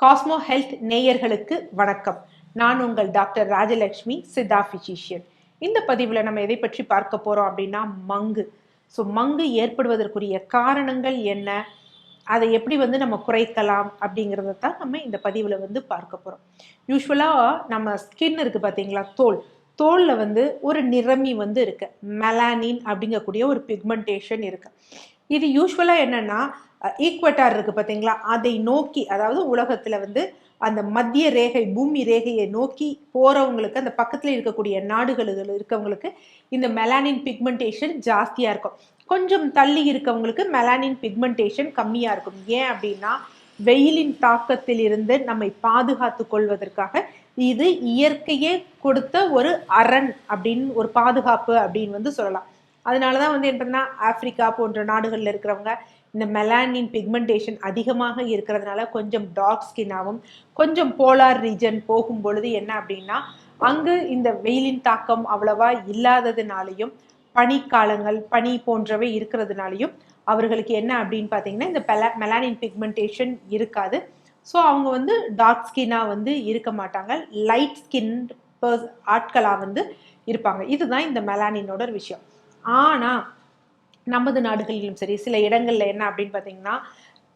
Cosmo health நேயர்களுக்கு வணக்கம். நான் உங்கள் டாக்டர் ராஜலக்ஷ்மி சித்தா பிசிஷியன் இந்த பதிவில் நம்ம எதை பற்றி பார்க்க போகிறோம் அப்படின்னா மங்கு. ஸோ மங்கு ஏற்படுவதற்குரிய காரணங்கள் என்ன? அதை எப்படி வந்து நம்ம குறைக்கலாம் அப்படிங்கிறத தான் நம்ம இந்த பதிவில் வந்து பார்க்க போகிறோம் யூஸ்வலாக நம்ம ஸ்கின் இருக்குது பார்த்தீங்களா தோல். தோலில் வந்து ஒரு நிறமி வந்து இருக்குது மெலானின் அப்படிங்கக்கூடிய ஒரு பிக்மெண்டேஷன் இருக்குது இது யூஸ்வலாக என்னென்னா ஈக்வட்டார் இருக்கு பார்த்தீங்களா அதை நோக்கி அதாவது உலகத்தில் வந்து அந்த மத்திய ரேகை பூமி ரேகையை நோக்கி போகிறவங்களுக்கு அந்த பக்கத்தில் இருக்கக்கூடிய நாடுகளில் இருக்கவங்களுக்கு இந்த மெலானின் பிக்மெண்டேஷன் ஜாஸ்தியாக இருக்கும். கொஞ்சம் தள்ளி இருக்கவங்களுக்கு மெலானின் பிக்மெண்டேஷன் கம்மியாக இருக்கும். ஏன் அப்படின்னா வெயிலின் தாக்கத்தில் இருந்து நம்மை பாதுகாத்து கொள்வதற்காக இது இயற்கையே கொடுத்த ஒரு அரண் அப்படின்னு ஒரு பாதுகாப்பு அப்படின்னு வந்து சொல்லலாம். அதனால தான் வந்து என்னன்னா ஆப்பிரிக்கா போன்ற நாடுகளில் இருக்கிறவங்க இந்த மெலானின் பிக்மெண்டேஷன் அதிகமாக இருக்கிறதுனால கொஞ்சம் டார்க் ஸ்கின்னாகவும் கொஞ்சம் போலார் ரீஜன் போகும் பொழுது என்ன அப்படின்னா அங்கு இந்த வெயிலின் தாக்கம் அவ்வளவா இல்லாததுனாலையும் பனிக்காலங்கள் பனி போன்றவை இருக்கிறதுனாலையும் அவர்களுக்கு என்ன அப்படின்னு பார்த்தீங்கன்னா இந்த பெலா மெலானின் பிக்மெண்டேஷன் இருக்காது. ஸோ அவங்க வந்து டார்க் ஸ்கின்னாக வந்து இருக்க மாட்டாங்க. லைட் ஸ்கின் பர்ஸ் ஆட்களாக வந்து இருப்பாங்க. இதுதான் இந்த மெலானினோட விஷயம். ஆனால் நமது நாடுகளிலும் சரி சில இடங்கள்ல என்ன அப்படின்னு பார்த்தீங்கன்னா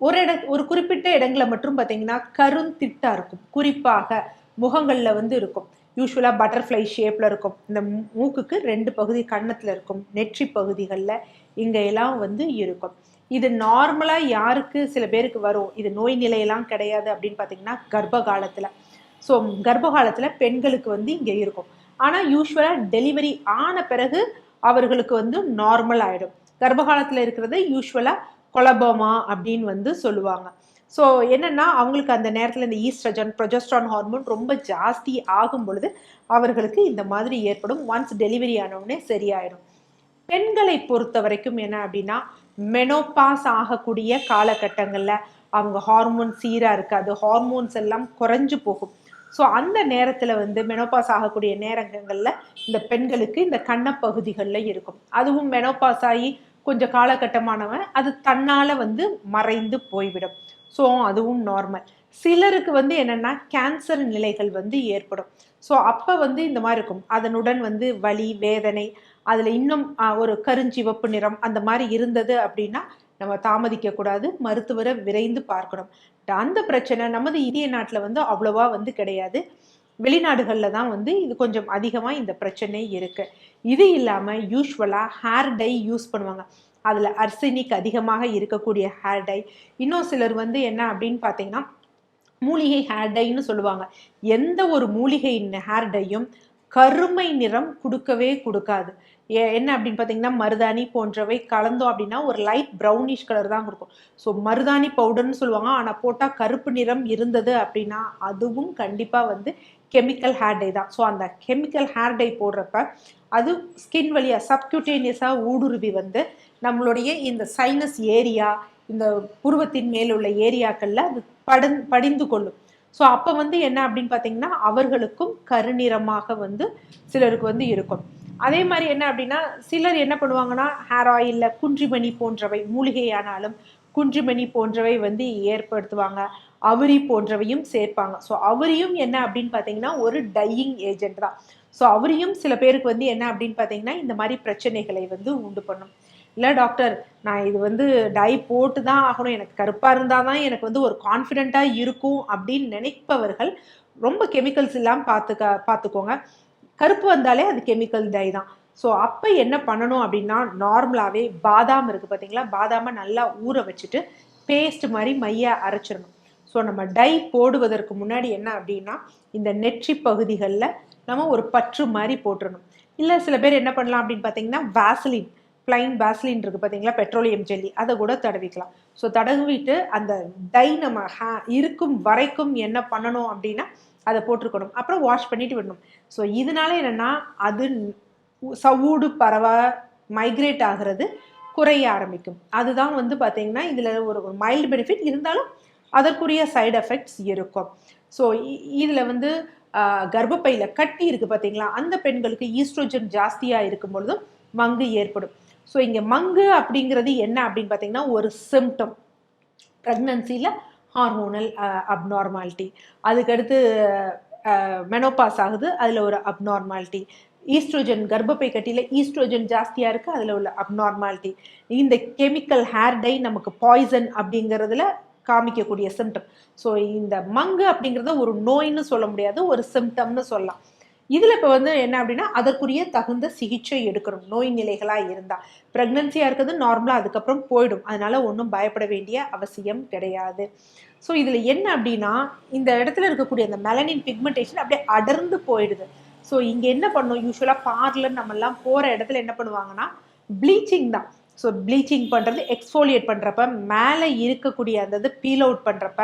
ஒரு இட ஒரு குறிப்பிட்ட இடங்களை மட்டும் பார்த்தீங்கன்னா கருந்திட்டா இருக்கும். குறிப்பாக முகங்களில் வந்து இருக்கும். யூஸ்வலாக பட்டர்ஃப்ளை ஷேப்பில் இருக்கும். இந்த மூக்குக்கு ரெண்டு பகுதி கன்னத்தில் இருக்கும். நெற்றி பகுதிகளில் இங்கே எல்லாம் வந்து இருக்கும். இது நார்மலாக யாருக்கு சில பேருக்கு வரும். இது நோய் நிலையெல்லாம் கிடையாது அப்படின்னு பார்த்தீங்கன்னா கர்ப்ப காலத்தில். ஸோ கர்ப்ப காலத்தில் பெண்களுக்கு வந்து இங்கே இருக்கும். ஆனால் யூஸ்வலாக டெலிவரி ஆன பிறகு அவர்களுக்கு வந்து நார்மல் ஆகிடும் கர்ப்பகாலத்தில் இருக்கிறது யூஸ்வலாக கொலபோமா அப்படின்னு வந்து சொல்லுவாங்க. ஸோ என்னென்னா அவங்களுக்கு அந்த நேரத்தில் இந்த ஈஸ்ட்ரஜன் ப்ரொஜஸ்ட்ரான் ஹார்மோன் ரொம்ப ஜாஸ்தி ஆகும் பொழுது அவர்களுக்கு இந்த மாதிரி ஏற்படும். ஒன்ஸ் டெலிவரி ஆனவுடனே சரியாயிடும். பெண்களை பொறுத்த வரைக்கும் என்ன அப்படின்னா மெனோபாஸ் ஆகக்கூடிய காலகட்டங்களில் அவங்க ஹார்மோன் சீராக இருக்காது. ஹார்மோன்ஸ் எல்லாம் குறைஞ்சு போகும். ஸோ அந்த நேரத்தில் வந்து மெனோபாஸ் ஆகக்கூடிய நேரங்களில் இந்த பெண்களுக்கு இந்த கண்ணப்பகுதிகளில் இருக்கும். அதுவும் மெனோபாஸ் ஆகி கொஞ்சம் காலகட்டமானவன் அது தன்னால் வந்து மறைந்து போய்விடும். ஸோ அதுவும் நார்மல் சிலருக்கு வந்து என்னென்னா கேன்சர் நிலைகள் வந்து ஏற்படும். ஸோ அப்போ வந்து இந்த மாதிரி இருக்கும். அதனுடன் வந்து வலி வேதனை அதில் இன்னும் ஒரு கருஞ்சிவப்பு நிறம் அந்த மாதிரி இருந்தது அப்படின்னா நம்ம தாமதிக்கக்கூடாது மருத்துவரை விரைந்து பார்க்கணும். அந்த பிரச்சனை நமது இந்திய நாட்டில் வந்து அவ்வளோவா வந்து கிடையாது. வெளிநாடுகளில் தான் வந்து இது கொஞ்சம் அதிகமாக இந்த பிரச்சனை இருக்குது இது இல்லாமல் யூஸ்வலாக ஹேர் டை யூஸ் பண்ணுவாங்க. அதில் அர்சினிக் அதிகமாக இருக்கக்கூடிய ஹேர் டை இன்னும் சிலர் வந்து என்ன அப்படின்னு பார்த்தீங்கன்னா மூலிகை ஹேர் டைன்னு சொல்லுவாங்க. எந்த ஒரு மூலிகை ஹேர் டையும் கருமை நிறம் கொடுக்கவே கொடுக்காது. என்ன அப்படின்னு பார்த்தீங்கன்னா மருதாணி போன்றவை கலந்தோம் அப்படின்னா ஒரு லைட் ப்ரௌனிஷ் கலர் தான் கொடுக்கும். ஸோ மருதாணி பவுடர்னு சொல்லுவாங்க. ஆனால் போட்டால் கருப்பு நிறம் இருந்தது அப்படின்னா அதுவும் கண்டிப்பாக வந்து கெமிக்கல் ஹேர் டை தான். ஸோ அந்த கெமிக்கல் ஹேர் டை போடுறப்ப அது ஸ்கின் வழியாக சப்கியூட்டேனியஸாக ஊடுருவி வந்து நம்மளுடைய இந்த சைனஸ் ஏரியா இந்த புருவத்தின் மேல் உள்ள ஏரியாக்களில் அது படன் படிந்து கொள்ளும். ஸோ அப்போ வந்து என்ன அப்படின்னு பார்த்தீங்கன்னா அவர்களுக்கும் கருநிறமாக வந்து சிலருக்கு வந்து இருக்கும். அதே மாதிரி என்ன அப்படின்னா சிலர் என்ன பண்ணுவாங்கன்னா ஹேர் ஆயிலில் குன்றிமணி போன்றவை மூலிகையானாலும் குன்றிமணி போன்றவை வந்து ஏற்படுத்துவாங்க. அவரி போன்றவையும் சேர்ப்பாங்க. ஸோ அவரியும் என்ன அப்படின்னு பார்த்தீங்கன்னா ஒரு டையிங் ஏஜென்ட் தான். ஸோ அவரையும் சில பேருக்கு வந்து என்ன அப்படின்னு பார்த்தீங்கன்னா இந்த மாதிரி பிரச்சனைகளை வந்து உண்டு பண்ணும். இல்லை டாக்டர் நான் இது வந்து டை போட்டு தான் ஆகணும். எனக்கு கருப்பாக இருந்தால் தான் எனக்கு வந்து ஒரு கான்ஃபிடெண்ட்டாக இருக்கும் அப்படின்னு நினைப்பவர்கள் ரொம்ப கெமிக்கல்ஸ் இல்லாமல் பார்த்துக்க பார்த்துக்கோங்க கருப்பு வந்தாலே அது கெமிக்கல் டை தான். ஸோ அப்போ என்ன பண்ணணும் அப்படின்னா நார்மலாகவே பாதாம் இருக்குது பார்த்தீங்களா பாதாமை நல்லா ஊற வச்சுட்டு பேஸ்ட் மாதிரி மைய அரைச்சிடணும். ஸோ நம்ம டை போடுவதற்கு முன்னாடி என்ன அப்படின்னா இந்த நெற்றி பகுதிகளில் நம்ம ஒரு பற்று மாதிரி போட்டுடணும் இல்லை சில பேர் என்ன பண்ணலாம் அப்படின்னு பார்த்தீங்கன்னா வேசலின் பிளைன் பேஸ்லின் இருக்குது பார்த்தீங்களா பெட்ரோலியம் ஜெல்லி அதை கூட தடவிக்கலாம். ஸோ தடவிட்டு அந்த டை நம்ம ஹே இருக்கும் வரைக்கும் என்ன பண்ணணும் அப்படின்னா அதை போட்டிருக்கணும். அப்புறம் வாஷ் பண்ணிட்டு விடணும். ஸோ இதனால என்னென்னா அது சவுடு பரவ மைக்ரேட் ஆகிறது குறைய ஆரம்பிக்கும். அதுதான் வந்து பார்த்தீங்கன்னா இதில் ஒரு மைல்டு பெனிஃபிட் இருந்தாலும் அதற்குரிய சைடு எஃபெக்ட்ஸ் இருக்கும். ஸோ இதில் வந்து கர்ப்பப்பையில் கட்டி இருக்குது பார்த்தீங்களா அந்த பெண்களுக்கு ஈஸ்ட்ரோஜன் ஜாஸ்தியாக இருக்கும் பொழுதும் மங்கு ஏற்படும். ஸோ இங்கே மங்கு அப்படிங்கிறது என்ன அப்படின்னு பார்த்தீங்கன்னா ஒரு சிம்டம் ப்ரெக்னன்சியில் ஹார்மோனல் அப்நார்மாலிட்டி அதுக்கடுத்து மெனோபாஸ் ஆகுது அதில் ஒரு அப்நார்மாலிட்டி ஈஸ்ட்ரோஜன் கர்ப்பப்பை கட்டியில் ஈஸ்ட்ரோஜன் ஜாஸ்தியாக இருக்குது அதில் உள்ள அப்நார்மாலிட்டி இந்த கெமிக்கல் ஹேர் டை நமக்கு பாய்சன் அப்படிங்கிறதுல காமிக்கக்கூடிய சிம்டம் ஸோ இந்த மங்கு அப்படிங்கிறத ஒரு நோய்னு சொல்ல முடியாது ஒரு சிம்டம்னு சொல்லலாம். இதில் இப்போ வந்து என்ன அப்படின்னா அதற்குரிய தகுந்த சிகிச்சை எடுக்கணும். நோய் நிலைகளாக இருந்தால் ப்ரெக்னன்சியாக இருக்கிறது நார்மலாக அதுக்கப்புறம் போயிடும். அதனால் ஒன்றும் பயப்பட வேண்டிய அவசியம் கிடையாது. ஸோ இதில் என்ன அப்படின்னா இந்த இடத்துல இருக்கக்கூடிய அந்த மெலனின் பிக்மெண்டேஷன் அப்படியே அடர்ந்து போயிடுது. ஸோ இங்கே என்ன பண்ணும்? யூஸ்வலாக பார்லர் நம்மெல்லாம் போகிற இடத்துல என்ன பண்ணுவாங்கன்னா ப்ளீச்சிங் தான். ஸோ ப்ளீச்சிங் பண்ணுறது எக்ஸ்ஃபோலியேட் பண்ணுறப்ப மேலே இருக்கக்கூடிய அந்த இது பீல் அவுட் பண்ணுறப்ப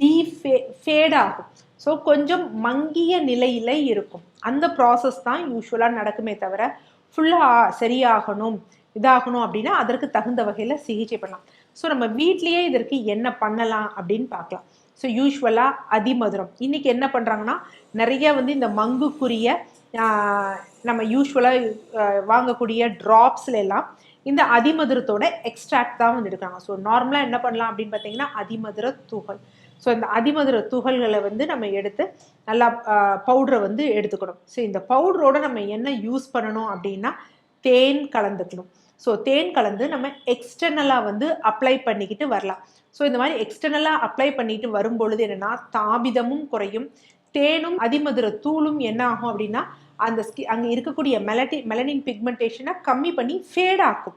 டீ ஃபே ஃபேட் ஆகும். ஸோ கொஞ்சம் மங்கிய நிலையில் இருக்கும். அந்த ப்ராசஸ் தான் யூஸ்வலாக நடக்குமே தவிர ஃபுல்லாக சரியாகணும் இதாகணும் அப்படின்னா அதற்கு தகுந்த வகையில் சிகிச்சை பண்ணலாம். ஸோ நம்ம வீட்லேயே இதற்கு என்ன பண்ணலாம் அப்படின்னு பார்க்கலாம். ஸோ யூஸ்வலாக அதிமதுரம். இன்றைக்கி என்ன பண்ணுறாங்கன்னா நிறைய வந்து இந்த மங்குக்குரிய நம்ம யூஸ்வலாக வாங்கக்கூடிய ட்ராப்ஸ்ல எல்லாம் இந்த அதிமதுரத்தோட எக்ஸ்ட்ராக்ட் தான் வந்து எடுக்கிறாங்க. ஸோ நார்மலாக என்ன பண்ணலாம் அப்படின்னு பார்த்தீங்கன்னா அதிமதுர துகள். ஸோ இந்த அதிமதுர துகள்களை வந்து நம்ம எடுத்து நல்லா பவுடரை வந்து எடுத்துக்கணும். ஸோ இந்த பவுடரோட நம்ம என்ன யூஸ் பண்ணணும் அப்படின்னா தேன் கலந்துக்கணும். ஸோ தேன் கலந்து நம்ம எக்ஸ்டர்னலாக வந்து அப்ளை பண்ணிக்கிட்டு வரலாம். ஸோ இந்த மாதிரி எக்ஸ்டர்னலாக அப்ளை பண்ணிட்டு வரும்பொழுது என்னென்னா தாபிதமும் குறையும். தேனும் அதிமதுர தூளும் என்ன ஆகும் அப்படின்னா அந்த ஸ்கி அங்கே இருக்கக்கூடிய மெலட்டி மெலனின் பிக்மெண்டேஷனை கம்மி பண்ணி ஃபேட் ஆக்கும்.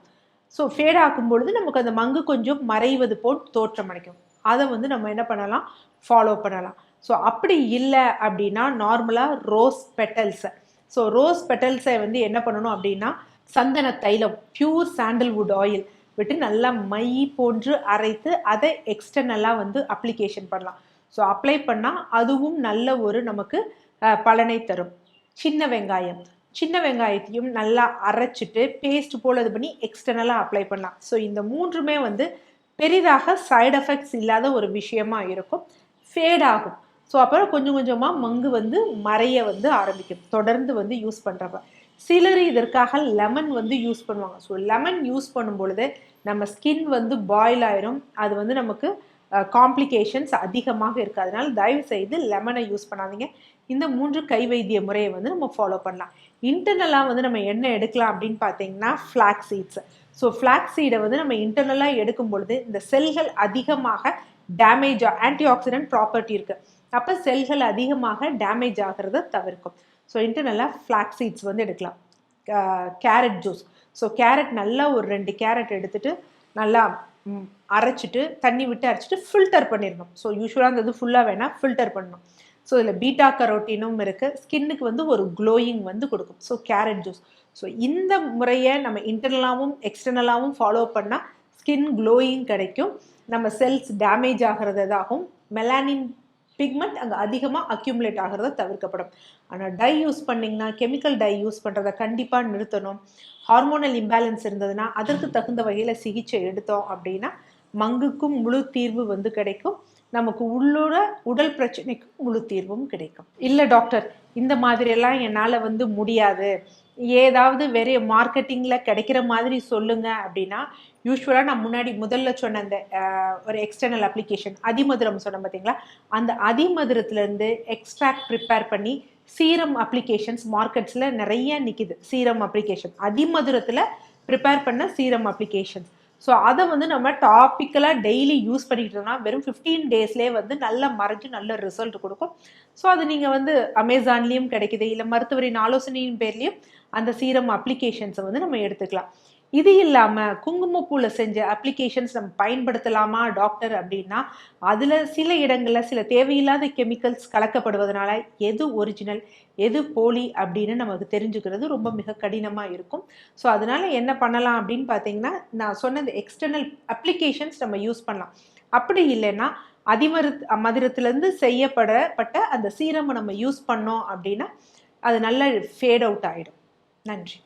ஸோ ஃபேடாக்கும் பொழுது நமக்கு அந்த மங்கு கொஞ்சம் மறைவது போல் தோற்றம் அடைக்கும் அதை வந்து நம்ம என்ன பண்ணலாம்? ஃபாலோ பண்ணலாம். ஸோ அப்படி இல்லை அப்படின்னா நார்மலாக ரோஸ் பெட்டல்ஸை ஸோ ரோஸ் பெட்டல்ஸை வந்து என்ன பண்ணணும் அப்படின்னா சந்தன தைலம் பியூர் சாண்டல்வுட் ஆயில் விட்டு நல்லா மை போன்று அரைத்து அதை எக்ஸ்டர்னலாக வந்து அப்ளிகேஷன் பண்ணலாம். ஸோ அப்ளை பண்ணால் அதுவும் நல்ல ஒரு நமக்கு பலனை தரும். சின்ன வெங்காயம். சின்ன வெங்காயத்தையும் நல்லா அரைச்சிட்டு பேஸ்ட் போல் இது பண்ணி எக்ஸ்டர்னலாக அப்ளை பண்ணலாம். ஸோ இந்த மூன்றுமே வந்து பெரிதாக சைடு எஃபெக்ட்ஸ் இல்லாத ஒரு விஷயமா இருக்கும். ஃபேட் ஆகும். ஸோ அப்புறம் கொஞ்சம் கொஞ்சமாக மங்கு வந்து மறைய வந்து ஆரம்பிக்கும். தொடர்ந்து வந்து யூஸ் பண்ணுறப்ப சிலர் இதற்காக லெமன் வந்து யூஸ் பண்ணுவாங்க. ஸோ லெமன் யூஸ் பண்ணும் பொழுது நம்ம ஸ்கின் வந்து பாயில் ஆயிரும். அது வந்து நமக்கு காம்ப்ளிகேஷன்ஸ் அதிகமாக இருக்குது அதனால் தயவு செய்து லெமனை யூஸ் பண்ணாதீங்க. இந்த மூன்று கை வைத்திய முறையை வந்து நம்ம ஃபாலோ பண்ணலாம். இன்டர்னலாக வந்து நம்ம என்ன எடுக்கலாம் அப்படின்னு பார்த்தீங்கன்னா ஃப்ளாக் சீட்ஸ் ஸோ ஃப்ளாக் சீடை வந்து நம்ம இன்டர்னலாக எடுக்கும் பொழுது இந்த செல்கள் அதிகமாக டேமேஜ் ஆன்டி ஆக்சிடென்ட் ப்ராப்பர்ட்டி இருக்குது அப்போ செல்கள் அதிகமாக டேமேஜ் ஆகிறத தவிர்க்கும். ஸோ இன்டர்னலாக ஃப்ளாக் சீட்ஸ் வந்து எடுக்கலாம். கேரட் ஜூஸ் ஸோ கேரட் நல்லா ஒரு ரெண்டு கேரட் எடுத்துகிட்டு நல்லா அரைச்சிட்டு தண்ணி விட்டு அரைச்சிட்டு ஃபில்டர் பண்ணிடணும். ஸோ யூஸ்வலாக அந்த இது ஃபுல்லாக வேணால் ஃபில்டர் பண்ணணும். ஸோ இதில் பீட்டா கரோட்டினும் இருக்குது ஸ்கின்னுக்கு வந்து ஒரு க்ளோயிங் வந்து கொடுக்கும். ஸோ கேரட் ஜூஸ் ஸோ இந்த முறையை நம்ம இன்டர்னலாகவும் எக்ஸ்டர்னலாகவும் ஃபாலோ பண்ணால் ஸ்கின் க்ளோயிங் கிடைக்கும். நம்ம செல்ஸ் டேமேஜ் ஆகிறதாகவும் மெலானின் பிக்மெண்ட் அங்கே அதிகமாக அக்யூமுலேட் ஆகிறத தவிர்க்கப்படும். ஆனால் டை யூஸ் பண்ணிங்கன்னா கெமிக்கல் டை யூஸ் பண்ணுறத கண்டிப்பாக நிறுத்தணும். ஹார்மோனல் இம்பேலன்ஸ் இருந்ததுன்னா அதற்கு தகுந்த வகையில் சிகிச்சை எடுத்தோம் அப்படின்னா மங்குக்கும் முழு தீர்வு வந்து கிடைக்கும். நமக்கு உள்ளூர உடல் பிரச்சனைக்கு முழு தீர்வும் கிடைக்கும். இல்லை டாக்டர் இந்த மாதிரியெல்லாம் என்னால் வந்து முடியாது. ஏதாவது வேற மார்க்கெட்டிங்கில் கிடைக்கிற மாதிரி சொல்லுங்க அப்படின்னா யூஸ்வலாக நான் முன்னாடி முதல்ல சொன்ன அந்த ஒரு எக்ஸ்டர்னல் அப்ளிகேஷன் அதிமதுரம் சொன்னேன் பார்த்தீங்களா அந்த அதிமதுரத்துலேருந்து எக்ஸ்ட்ராக்ட் ப்ரிப்பேர் பண்ணி சீரம் அப்ளிகேஷன்ஸ் மார்க்கெட்ஸில் நிறைய நிற்கிது சீரம் அப்ளிகேஷன் அதிமதுரத்தில் ப்ரிப்பேர் பண்ண சீரம் அப்ளிகேஷன்ஸ் ஸோ அதை வந்து நம்ம டாப்பிக்கலாக டெய்லி யூஸ் பண்ணிக்கிட்டோம்னா வெறும் ஃபிஃப்டீன் டேஸ்லேயே வந்து நல்ல மறைஞ்சு நல்ல ரிசல்ட் கொடுக்கும். ஸோ அது நீங்கள் வந்து அமேசான்லேயும் கிடைக்குது. இல்லை மருத்துவரின் ஆலோசனையின் பேர்லேயும் அந்த சீரம் அப்ளிகேஷன்ஸை வந்து நம்ம எடுத்துக்கலாம். இது இல்லாமல் குங்குமப்பூவில் செஞ்ச அப்ளிகேஷன்ஸ் நம்ம பயன்படுத்தலாமா டாக்டர் அப்படின்னா அதில் சில இடங்களில் சில தேவையில்லாத கெமிக்கல்ஸ் கலக்கப்படுவதனால எது ஒரிஜினல் எது போலி அப்படின்னு நமக்கு தெரிஞ்சுக்கிறது ரொம்ப மிக கடினமாக இருக்கும். ஸோ அதனால் என்ன பண்ணலாம் அப்படின்னு பார்த்தீங்கன்னா நான் சொன்ன இந்த எக்ஸ்டர்னல் அப்ளிகேஷன்ஸ் நம்ம யூஸ் பண்ணலாம். அப்படி இல்லைன்னா அதிமரு மதுரத்துலேருந்து செய்யப்படப்பட்ட அந்த சீரமை நம்ம யூஸ் பண்ணோம் அப்படின்னா அது நல்ல ஃபேட் அவுட் ஆகிடும் நன்றி.